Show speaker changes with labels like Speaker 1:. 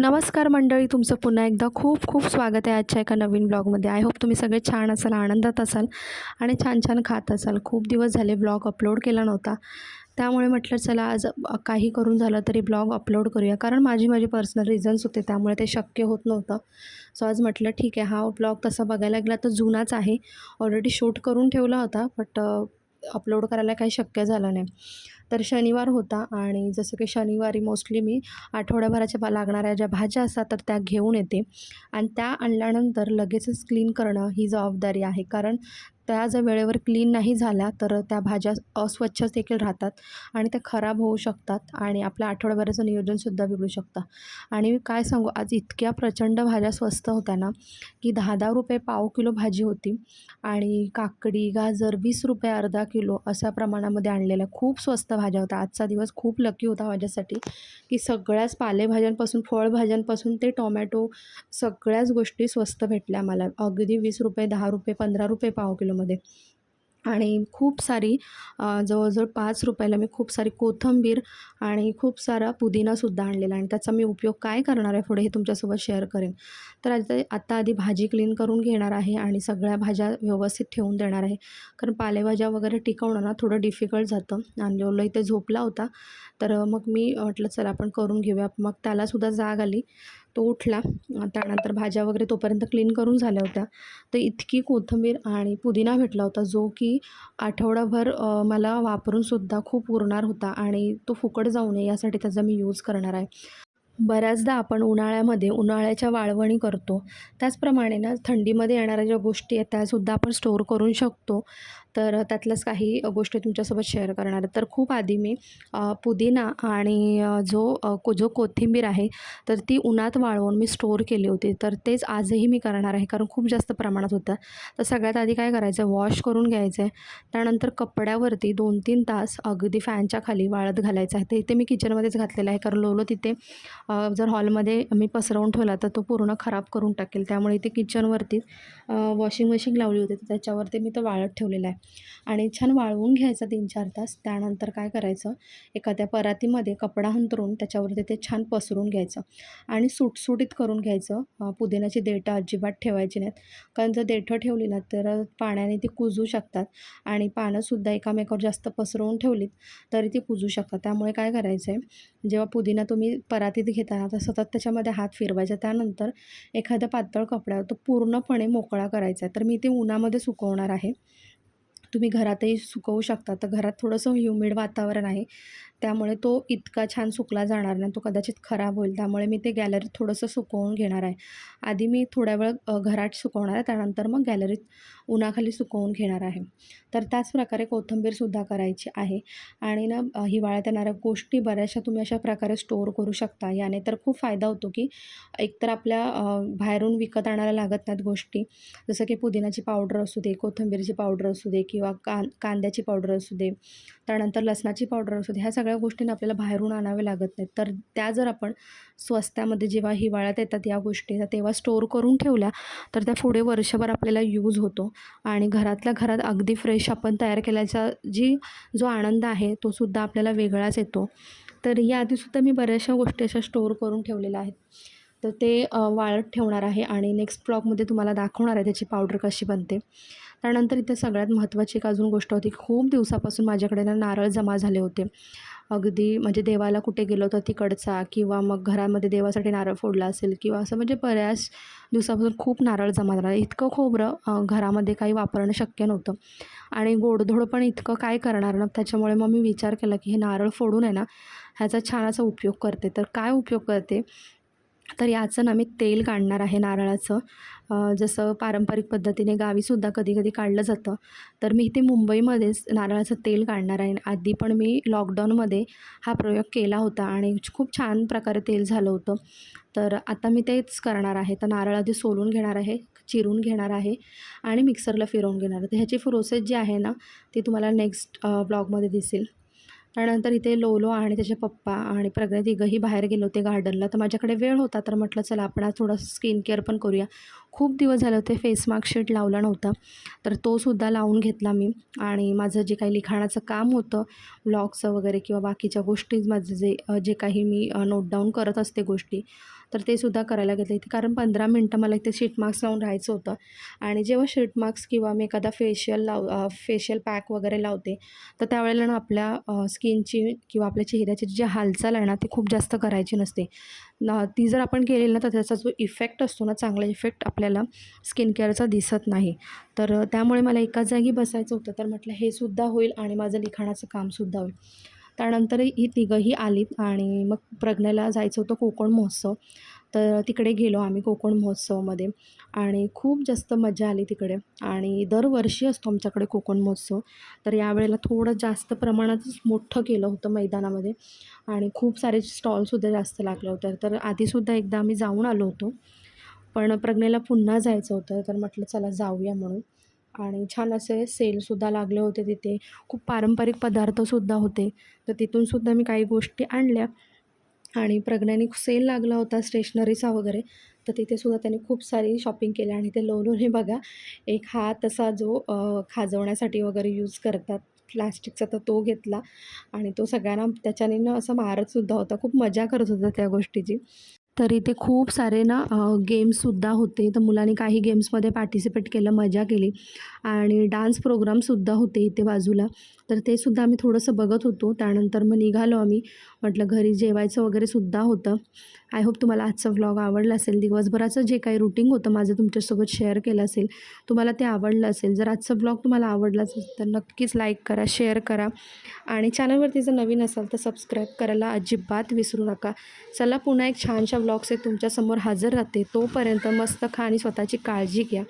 Speaker 1: नमस्कार मंडळी तुमचं पुन्हा एकदा खूप खूप स्वागत आहे आजच्या एका नवीन ब्लॉगमध्ये. आय होप तुम्ही सगळे छान असाल आनंदात असाल आणि छान छान खात असाल. खूप दिवस झाले ब्लॉग अपलोड केला नव्हता. त्यामुळे म्हटलं चला आज काही करून झालं तरी ब्लॉग अपलोड करूया. कारण माझी माझी पर्सनल रिझन्स होते त्यामुळे ते शक्य होत नव्हतं. सो आज म्हटलं ठीक आहे हा ब्लॉग तसा बघायला गेला तर जुनाच आहे. ऑलरेडी शूट करून ठेवला होता बट अपलोड करायला काही शक्य झालं नाही. तर शनिवार होता आणि जसं की शनिवारी मोस्टली मी आठवड्याभराच्या लागणाऱ्या ज्या भाज्या असतात तर त्या घेऊन येते. आणि त्या आणल्यानंतर लगेचच क्लीन करणं ही जबाबदारी आहे. कारण त्या जर वेळेवर क्लीन नाही झाल्या तर त्या भाज्या अस्वच्छ देखील राहतात आणि त्या खराब होऊ शकतात आणि आपल्या आठवड्याभराचं नियोजनसुद्धा बिघडू शकतं. आणि मी काय सांगू आज इतक्या प्रचंड भाज्या स्वस्त होत्या ना की दहा दहा रुपये पाव किलो भाजी होती आणि काकडी गाजर वीस रुपये अर्धा किलो अशा प्रमाणामध्ये आणलेल्या खूप स्वस्त भाज्या होत्या. आजचा दिवस खूप लकी होता माझ्यासाठी की सगळ्याच पालेभाज्यांपासून फळभाज्यांपासून ते टोमॅटो सगळ्याच गोष्टी स्वस्त भेटल्या मला. अगदी वीस रुपये दहा रुपये पंधरा रुपये पाव किलो त्याच्यामध्ये आणि खूप सारी जवळजवळ पाच रुपयाला मी खूप सारी कोथिंबीर आणि खूप सारा पुदिनासुद्धा आणलेला आणि त्याचा मी उपयोग काय करणार आहे पुढे हे तुमच्यासोबत शेअर करेन. तर आता आता आधी भाजी क्लीन करून घेणार आहे आणि सगळ्या भाज्या व्यवस्थित ठेवून देणार आहे. कारण पालेभाज्या वगैरे टिकवणं ना थोडं डिफिकल्ट जातं. आणि लोला इथे झोपला होता. तर मग मी म्हटलं चला आपण करून घेऊया. मग त्यालासुद्धा जाग आली. तो उठला. त्यानंतर भाज्या वगैरे तोपर्यंत क्लीन करून झाल्या होत्या. तर इतकी कोथिंबीर आणि पुदिना भेटला होता जो की आठवडाभर मला वापरूनसुद्धा खूप उरणार होता आणि तो फुकट जाऊ नये यासाठी त्याचा मी यूज करणार आहे. बऱ्याचदा आपण उन्हाळ्यामध्ये उन्हाळ्याच्या वाळवणी करतो. त्याचप्रमाणे ना थंडीमध्ये येणाऱ्या ज्या गोष्टी आहेत त्यासुद्धा आपण स्टोअर करू शकतो. तर त्यातल्याच काही गोष्टी तुमच्यासोबत शेअर करणार आहे. तर खूप आधी मी पुदिना आणि जो को जो कोथिंबीर आहे तर ती उन्हात वाळवून मी स्टोअर केली होती. तर तेच आजही मी करणार आहे कारण खूप जास्त प्रमाणात होतं. तर सगळ्यात आधी काय करायचं वॉश करून घ्यायचं आहे त्यानंतर कपड्यावरती दोन तीन तास अगदी फॅनच्या खाली वाळत घालायचं आहे. तर इथे मी किचनमध्येच घातलेलं आहे कारण लोलो तिथे जर हॉलमध्ये मी पसरवून ठेवला तर तो पूर्ण खराब करून टाकेल. त्यामुळे इथे किचनवरती वॉशिंग मशीन लावली होती तर त्याच्यावरती मी तो वाळत ठेवलेला आहे. आणि छान वाळवून घ्यायचा तीन चार तास. त्यानंतर काय करायचं? एखाद्या परातीमध्ये कपडा हंतरून त्याच्यावरती ते छान पसरून घ्यायचं. आणि सुटसुटीत करून घ्यायचं. पुदिन्याची देठं अजिबात ठेवायची नाहीत. कारण जर देठं ठेवली ना तर पाण्याने ती कुजू शकतात. आणि पानंसुद्धा एकामेकावर जास्त पसरवून ठेवलीत तरी ती कुजू शकतात. त्यामुळे काय करायचं आहे जेव्हा पुदिना तुम्ही परातीत घेताना तर सतत त्याच्यामध्ये हात फिरवायचा. त्यानंतर एखाद्या पातळ कपड्यावर तो पूर्णपणे मोकळा करायचा आहे. तर मी ते उन्हामध्ये सुकवणार आहे. तुम्ही घरातही सुकवू शकता. तर घरात थोडंसं ह्युमिड वातावरण आहे. त्यामुळे तो इतका छान सुकला जाणार नाही तो कदाचित खराब होईल. त्यामुळे मी ते गॅलरीत थोडंसं सुकवून घेणार आहे. आधी मी थोड्या वेळ घरात सुकवणार आहे त्यानंतर मग गॅलरीत उन्हाखाली सुकवून घेणार आहे. तर त्याच प्रकारे कोथिंबीरसुद्धा करायची आहे. आणि ना हिवाळ्यात येणाऱ्या गोष्टी बऱ्याचशा तुम्ही अशा प्रकारे स्टोअर करू शकता. याने तर खूप फायदा होतो की एकतर आपल्या बाहेरून विकत आणायला लागत नाहीत गोष्टी. जसं की पुदिनाची पावडर असू दे कोथिंबीरची पावडर असू दे किंवा कां कांद्याची पावडर असू दे त्यानंतर लसणाची पावडर असू दे ह्या सगळ्या सगळ्या गोष्टींना आपल्याला बाहेरून आणावे लागत नाहीत. तर त्या जर आपण स्वस्तामध्ये जेव्हा हिवाळ्यात येतात या गोष्टी तेव्हा स्टोअर करून ठेवल्या तर त्या पुढे वर्षभर आपल्याला यूज होतो. आणि घरातल्या घरात अगदी फ्रेश आपण तयार केल्याचा जी जो आनंद आहे तो सुद्धा आपल्याला वेगळाच येतो. तर या आधीसुद्धा मी बऱ्याचशा गोष्टी अशा स्टोअर करून ठेवलेल्या आहेत. तर ते वाळत ठेवणार आहे आणि नेक्स्ट ब्लॉगमध्ये तुम्हाला दाखवणार आहे त्याची पावडर कशी बनते. त्यानंतर इथे सगळ्यात महत्त्वाची एक अजून गोष्ट होती. खूप दिवसापासून माझ्याकडे ना नारळ जमा झाले होते. अगदी म्हणजे देवाला कुठे गेलो तर तिकडचा किंवा मग घरामध्ये देवासाठी नारळ फोडला असेल किंवा असं म्हणजे बऱ्याच दिवसापासून खूप नारळ जमा झाला. इतकं खोबरं घरामध्ये काही वापरणं शक्य नव्हतं. आणि गोडधोड पण इतकं काय करणार ना? त्याच्यामुळे मग मी विचार केला की हे नारळ फोडून आहे ना ह्याचा छान असा उपयोग करते. तर काय उपयोग करते? तर याचं ना मी तेल काढणार आहे नारळाचं. जसं पारंपरिक पद्धतीने गावीसुद्धा कधी कधी काढलं जातं. तर मी इथे मुंबईमध्येच नारळाचं तेल काढणार आहे. आधी पण मी लॉकडाऊनमध्ये हा प्रयोग केला होता आणि खूप छान प्रकारे तेल झालं होतं. तर आता मी तेच करणार आहे. तर नारळ आधी सोलून घेणार आहे चिरून घेणार आहे आणि मिक्सरला फिरवून घेणार आहे. तर ह्याची प्रोसेस जी आहे ना ती तुम्हाला नेक्स्ट ब्लॉगमध्ये दिसेल. त्यानंतर इथे लोलो आणि त्याचे पप्पा आणि प्रज्ञा तिघंही बाहेर गेले होते गार्डनला तर माझ्याकडे वेळ होता तर म्हटलं चला आपण आज थोडंसं स्किन केअर पण करूया. खूप दिवस झाले होते फेस मार्कशीट लावला नव्हता. तर तोसुद्धा लावून घेतला मी. आणि माझं जे काही लिखाणाचं काम होतं ब्लॉगचं वगैरे किंवा बाकीच्या गोष्टी माझं जे जे काही मी नोट डाऊन करत असते गोष्टी तर ते सुद्धा करायला घेतले. इथे कारण पंधरा मिनटं मला इथे शीट मार्क्स लावून राहायचं होतं. आणि जेव्हा शीट मार्क्स किंवा मी एखादा फेशियल लाव फेशियल पॅक वगैरे लावते तर त्यावेळेला ना आपल्या स्किनची किंवा आपल्या चेहऱ्याची जी हालचाल आहे ना ती खूप जास्त करायची नसते. ना ती जर आपण केलेली ना तर त्याचा जो इफेक्ट असतो ना चांगला इफेक्ट आपल्याला स्किन केअरचा दिसत नाही. तर त्यामुळे मला एकाच जागी बसायचं होतं. तर म्हटलं हे सुद्धा होईल आणि माझं लिखाणाचं कामसुद्धा होईल. त्यानंतर ही तिघंही आलीत आणि मग प्रज्ञेला जायचं होतं कोकण महोत्सव. तर तिकडे गेलो आम्ही कोकण महोत्सवामध्ये आणि खूप जास्त मजा आली तिकडे. आणि दरवर्षी असतो आमच्याकडे कोकण महोत्सव. तर यावेळेला थोडं जास्त प्रमाणातच मोठं केलं होतं मैदानामध्ये आणि खूप सारे स्टॉलसुद्धा जास्त लागले होते तर आधीसुद्धा एकदा आम्ही जाऊन आलो होतो. पण प्रज्ञेला पुन्हा जायचं होतं. तर म्हटलं चला जाऊया म्हणून. आणि छान असे सेलसुद्धा लागले होते तिथे. खूप पारंपरिक पदार्थसुद्धा होते. तर तिथूनसुद्धा मी काही गोष्टी आणल्या. आणि प्रज्ञाने सेल लागला होता स्टेशनरीचा वगैरे. तर तिथे सुद्धा त्याने खूप सारी शॉपिंग केली आणि ते लोलोने बघा एक हा तसा जो खाजवण्यासाठी वगैरे यूज करतात प्लास्टिकचा तर तो घेतला आणि तो सगळ्यांना त्याच्याने ना असं मारतसुद्धा होता. खूप मजा करत होता त्या गोष्टीची. तर इथे खूप सारे ना गेम्ससुद्धा होते. तर मुलांनी काही गेम्समध्ये पार्टिसिपेट केलं मजा केली. आणि डान्स प्रोग्रामसुद्धा होते इथे बाजूला. तर ते सुद्धा आम्ही थोडंसं बघत होतो. त्यानंतर मग निघालो आम्ही. म्हटलं घरी जेवायचं वगैरे सुद्धा होतं. आय होप तुम्हाला आजचा व्लॉग आवडला असेल. दिवसभराचं जे काही रुटीन होतं माझं तुमच्यासोबत शेअर केलं असेल तुम्हाला ते आवडलं असेल. जर आजचा ब्लॉग तुम्हाला आवडला असेल तर नक्कीच लाईक करा शेअर करा. आणि चॅनलवरती जर नवीन असाल तर सबस्क्राईब करायला अजिबात विसरू नका. चला पुन्हा एक छानशा ब्लॉग्स आहेत तुमच्यासमोर हजर राहते. तोपर्यंत मस्त खा आणि स्वतःची काळजी घ्या.